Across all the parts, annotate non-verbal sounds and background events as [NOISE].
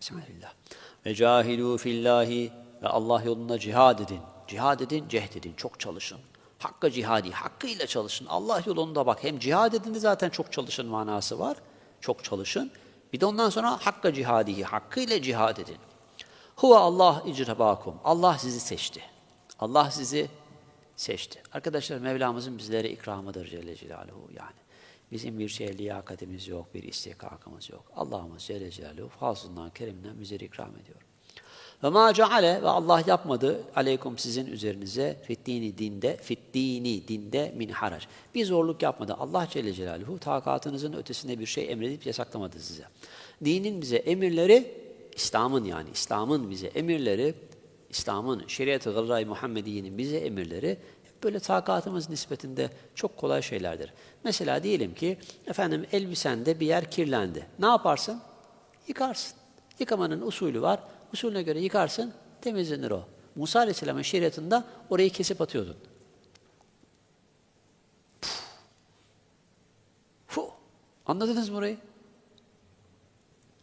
Bismillah. Ve cahidu fillahi ve Allah yolunda cihad edin. Cihad edin, cehd edin. Çok çalışın. Hakkı cihadi, hakkıyla çalışın. Allah yolunda bak. Hem cihad edin de zaten çok çalışın manası var. Çok çalışın. Bir de ondan sonra hakka cihadihi, hakkıyla cihad edin. Huve Allah icrabakum. Allah sizi seçti. Allah sizi seçti. Arkadaşlar Mevlamızın bizlere ikramıdır Celle Celaluhu yani. Bizim bir şey liyakatimiz yok, bir istihkakımız yok. Allah'ımız Celle Celaluhu fazlından, keriminden bizlere ikram ediyor. Ve ma ceale ve Allah yapmadı aleykum sizin üzerinize fiddini dinde, fiddini dinde min harac. Bir zorluk yapmadı. Allah Celle Celaluhu takatınızın ötesinde bir şey emredip yasaklamadı size. Dinin bize emirleri, İslam'ın yani İslam'ın bize emirleri, İslam'ın şeriat-ı gırra-i Muhammediye'nin bize emirleri böyle takatımız nispetinde çok kolay şeylerdir. Mesela diyelim ki efendim elbisende bir yer kirlendi. Ne yaparsın? Yıkarsın. Yıkamanın usulü var. Usulüne göre yıkarsın, temizlenir o. Musa Aleyhisselam'ın şeriatında orayı kesip atıyordun. Puh. Fuh. Anladınız mı orayı?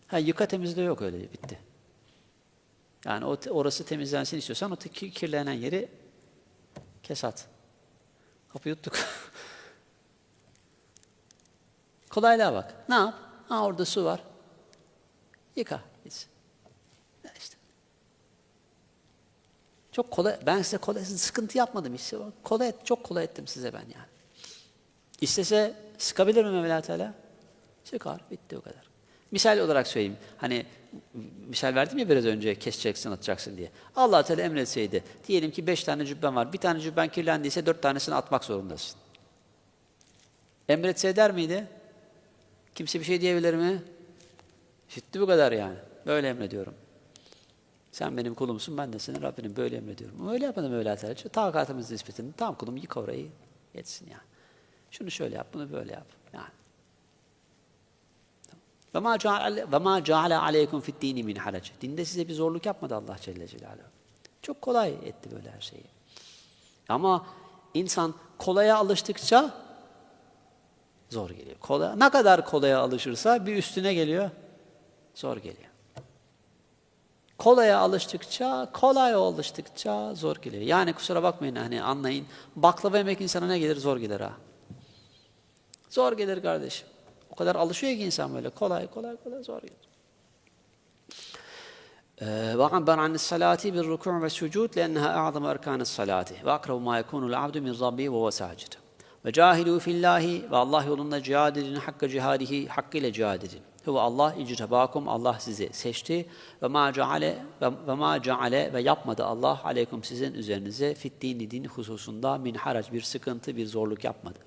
Ha, yıka temizle yok öyle, bitti. Yani orası temizlensin istiyorsan o ki- kirlenen yeri kes at. Kapı yuttuk. [LAUGHS] Kolaylığa bak. Ne yap? Ha orada su var. Yıka. Gitsin. İşte. Çok kolay. Ben size kolay, sıkıntı yapmadım. İşte kolay, çok kolay ettim size ben yani. İstese sıkabilir mi Mevla Teala? Sıkar. Bitti o kadar. Misal olarak söyleyeyim. Hani misal verdim ya biraz önce keseceksin atacaksın diye. allah Teala emretseydi. Diyelim ki beş tane cübben var. Bir tane cübben kirlendiyse dört tanesini atmak zorundasın. Emretse eder miydi? Kimse bir şey diyebilir mi? Ciddi bu kadar yani. Böyle emrediyorum. Sen benim kulumsun, ben de senin Rabbinim. Böyle emrediyorum. Öyle yapmadım öyle Teala. Şu Takatımız nispetinde. Tamam kulum yıka orayı. Yetsin yani. Şunu şöyle yap, bunu böyle yap. Yani. Ve ma ceale aleykum fid dini min harac. Dinde size bir zorluk yapmadı Allah Celle Celaluhu. Çok kolay etti böyle her şeyi. Ama insan kolaya alıştıkça zor geliyor. Kolay, ne kadar kolaya alışırsa bir üstüne geliyor, zor geliyor. Kolaya alıştıkça, kolay alıştıkça zor geliyor. Yani kusura bakmayın hani anlayın. Baklava yemek insana ne gelir? Zor gelir ha. Zor gelir kardeşim. O kadar alışıyor ki insan böyle. Kolay kolay kolay zor gelir. وعبر عن الصلاة بالركوع والسجود لأنها أعظم أركان الصلاة وأقرب ما يكون العبد من ربه وهو ساجد وجاهدوا في الله والله yolunda cihad edin hakka cihadihi hakkıyla cihad edin. Huve Allah ictabakum Allah sizi seçti ve ma ceale ve, ve ma ceale ve yapmadı Allah aleykum sizin üzerinize fit dini din hususunda min harac bir sıkıntı bir zorluk yapmadı.